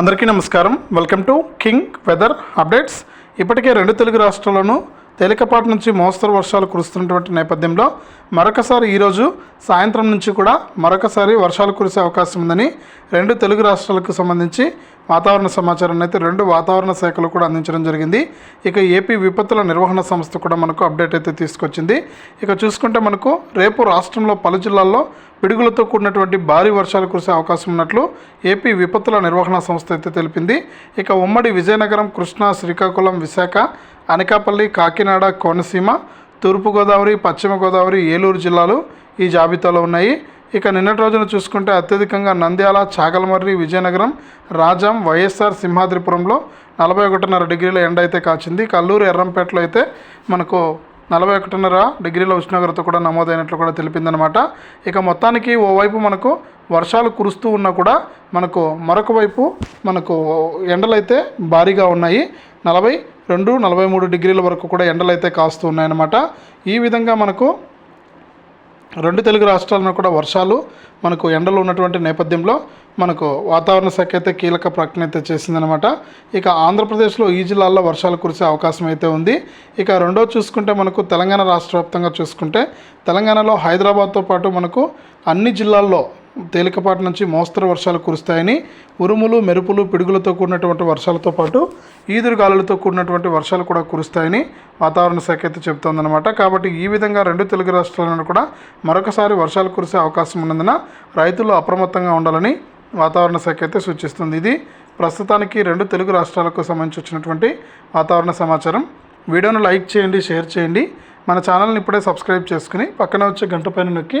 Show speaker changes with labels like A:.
A: అందరికీ నమస్కారం. Welcome to king weather updates ఇప్పటికే రెండు తెలుగు రాష్ట్రాల్లోనూ తేలికపాటి నుంచి మోస్తరు వర్షాలు కురుస్తున్నటువంటి నేపథ్యంలో మరొకసారి ఈరోజు సాయంత్రం నుంచి కూడా మరొకసారి వర్షాలు కురిసే అవకాశం ఉందని రెండు తెలుగు రాష్ట్రాలకు సంబంధించి వాతావరణ సమాచారాన్ని అయితే రెండు వాతావరణ శాఖలు కూడా అందించడం జరిగింది. ఇక ఏపీ విపత్తుల నిర్వహణ సంస్థ కూడా మనకు అప్డేట్ అయితే తీసుకొచ్చింది. ఇక చూసుకుంటే మనకు రేపు రాష్ట్రంలో పలు జిల్లాల్లో పిడుగులతో కూడినటువంటి భారీ వర్షాలు కురిసే అవకాశం ఉన్నట్లు ఏపీ విపత్తుల నిర్వహణ సంస్థ అయితే తెలిపింది. ఇక ఉమ్మడి విజయనగరం కృష్ణా శ్రీకాకుళం విశాఖ అనకాపల్లి కాకినాడ కోనసీమ తూర్పుగోదావరి పశ్చిమ గోదావరి ఏలూరు జిల్లాలు ఈ జాబితాలో ఉన్నాయి. ఇక నిన్నటి రోజున చూసుకుంటే అత్యధికంగా నంద్యాల చాగలమర్రి విజయనగరం రాజాం వైఎస్ఆర్ సింహాద్రిపురంలో నలభై ఒకటిన్నర డిగ్రీల ఎండ అయితే కాచింది. కల్లూరు ఎర్రంపేటలో అయితే మనకు నలభై ఒకటిన్నర డిగ్రీల ఉష్ణోగ్రత కూడా నమోదైనట్లు కూడా తెలిపిందనమాట ఇక మొత్తానికి ఓవైపు మనకు వర్షాలు కురుస్తూ ఉన్నా కూడా మనకు మరొక వైపు మనకు ఎండలైతే భారీగా ఉన్నాయి. నలభై రెండు నలభై మూడు డిగ్రీల వరకు కూడా ఎండలైతే కాస్తూ ఉన్నాయన్నమాట. ఈ విధంగా మనకు రెండు తెలుగు రాష్ట్రాలను కూడా వర్షాలు మనకు ఎండలు ఉన్నటువంటి నేపథ్యంలో మనకు వాతావరణ శాఖ అయితే కీలక ప్రకటన అయితే చేసిందనమాట ఇక ఆంధ్రప్రదేశ్లో ఈ జిల్లాల్లో వర్షాలు కురిసే అవకాశం అయితే ఉంది. ఇక రెండో చూసుకుంటే మనకు తెలంగాణ రాష్ట్ర వ్యాప్తంగా చూసుకుంటే తెలంగాణలో హైదరాబాద్తో పాటు మనకు అన్ని జిల్లాల్లో తేలికపాటి నుంచి మోస్తరు వర్షాలు కురుస్తాయని ఉరుములు మెరుపులు పిడుగులతో కూడినటువంటి వర్షాలతో పాటు ఈదురు గాలులతో కూడినటువంటి వర్షాలు కూడా కురుస్తాయని వాతావరణ శాఖ అయితే చెబుతోందనమాట కాబట్టి ఈ విధంగా రెండు తెలుగు రాష్ట్రాలను కూడా మరొకసారి వర్షాలు కురిసే అవకాశం ఉన్నందున రైతులు అప్రమత్తంగా ఉండాలని వాతావరణ శాఖ అయితే సూచిస్తుంది. ఇది ప్రస్తుతానికి రెండు తెలుగు రాష్ట్రాలకు సంబంధించి వచ్చినటువంటి వాతావరణ సమాచారం. వీడియోను లైక్ చేయండి షేర్ చేయండి. మన ఛానల్ని ఇప్పుడే సబ్స్క్రైబ్ చేసుకుని పక్కన వచ్చే గంట పైన నొక్కి